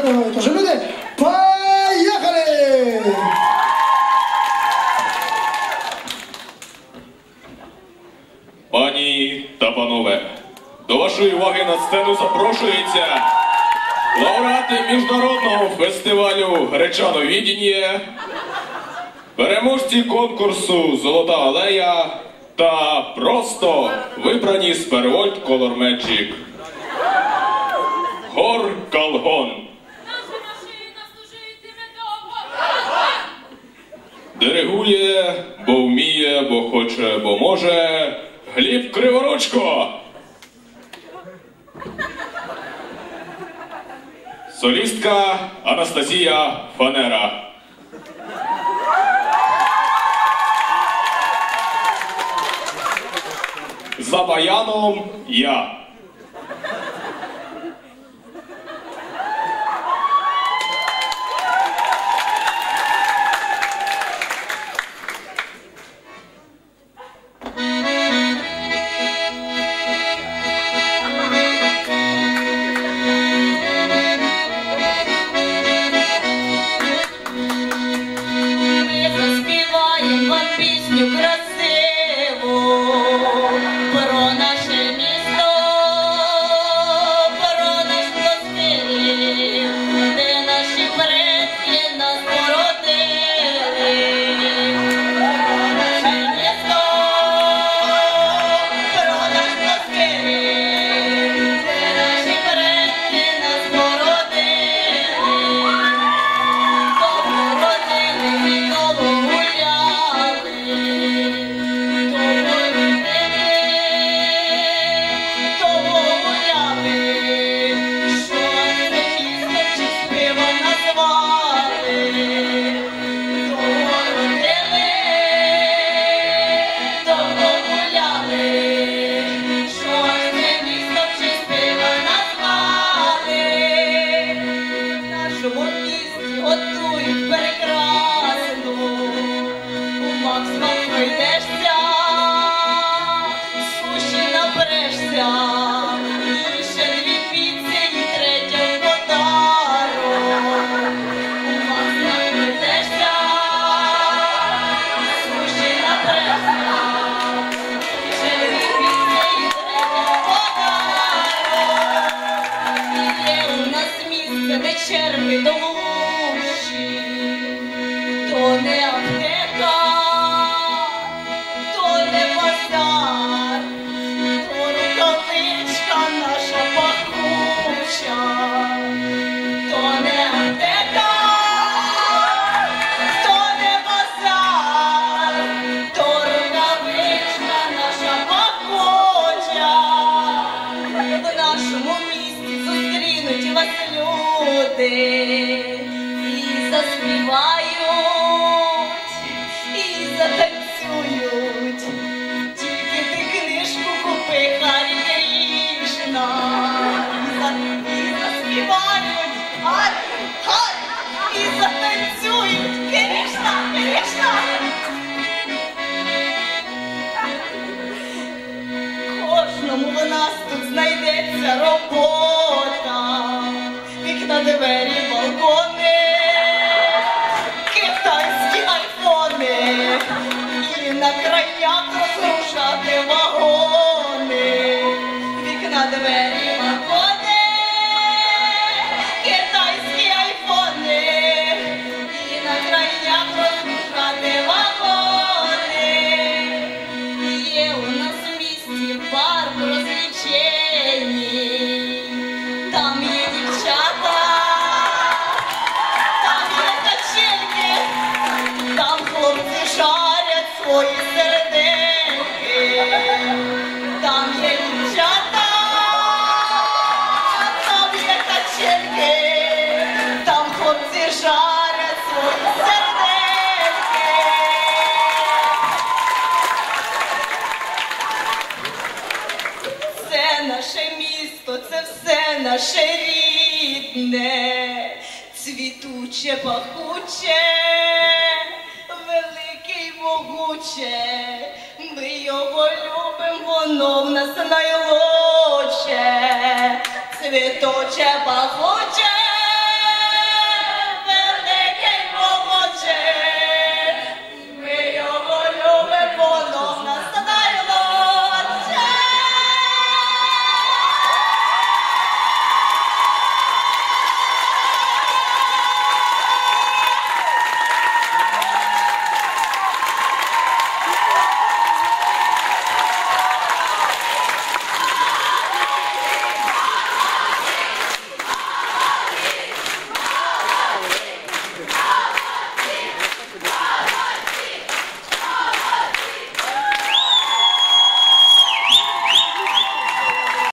Педагоги. Тож люди, поїхали! Пані та панове, до вашої уваги на сцену запрошується лауреати міжнародного фестивалю Гречановідіння, переможці конкурсу Золота алея та просто вибрані з перевольт колор Хор Калгон. Диригує, бо вміє, бо хоче, бо може. Гліб Криворучко. Солістка Анастасія Фанера. За баяном я. вас люди і заспіваю. Beata Susha Deva Hone Vikna Devani наше місто, це все наше рідне, цвітуче, пахуче, велике й могуче. Ми його любимо, воно в нас найлоче, цвіточе. пахуче.